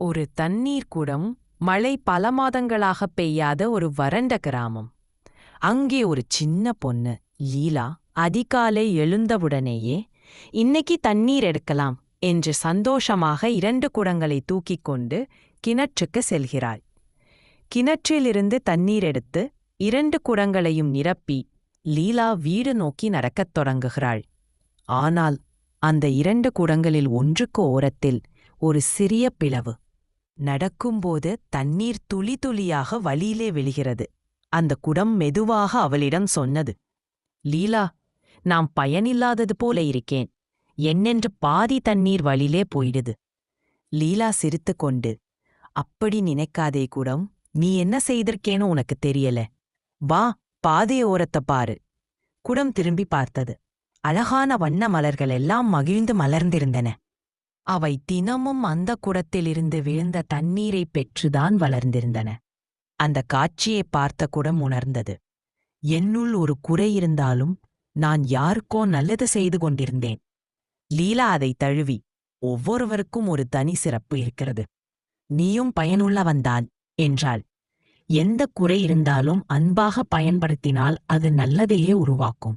ஒரு தண்ணீர் குடம் மழை பல மாதங்களாக பெய்யாத ஒரு வறண்ட கிராமம். அங்கே ஒரு சின்ன பொண்ணு லீலா அதிகாலை எழுந்தவுடனேயே இன்னைக்கு தண்ணீர் எடுக்கலாம் என்று சந்தோஷமாக இரண்டு குடங்களை தூக்கிக் கொண்டு கிணற்றுக்கு செல்கிறாள். கிணற்றிலிருந்து தண்ணீர் எடுத்து இரண்டு குடங்களையும் நிரப்பி லீலா வீடு நோக்கி நடக்கத் தொடங்குகிறாள். ஆனால் அந்த இரண்டு குடங்களில் ஒன்றுக்கு ஓரத்தில் ஒரு சிறிய பிளவு. நடக்கும்போது தண்ணீர் துளி துளியாக வழியிலே விழுகிறது. அந்த குடம் மெதுவாக அவளிடம் சொன்னது லீலா நாம் பயனில்லாதது போல இருக்கேன். என்னென்று பாதி தண்ணீர் வழியிலே போயிடுது. லீலா சிரித்துக்கொண்டு அப்படி நினைக்காதே குடம் நீ என்ன செய்திருக்கேனோ உனக்கு தெரியல. வா பாதைய ஓரத்த பாரு. குடம் திரும்பி பார்த்தது. அழகான வண்ண மலர்கள் எல்லாம் மகிழ்ந்து மலர்ந்திருந்தன. அவை தினமும் அந்த குடத்திலிருந்து விழுந்த தண்ணீரைப் பெற்றுதான் வளர்ந்திருந்தன. அந்த காட்சியை பார்த்த குடம் உணர்ந்தது. என்னுள் ஒரு குறை இருந்தாலும் நான் யாருக்கோ நல்லது செய்து கொண்டிருந்தேன். லீலா அதை தழுவி ஒவ்வொருவருக்கும் ஒரு தனி சிறப்பு இருக்கிறது. நீயும் பயனுள்ளவன்தான் என்றாள். எந்த குறை இருந்தாலும் அன்பாக பயன்படுத்தினால் அது நல்லதையே உருவாக்கும்.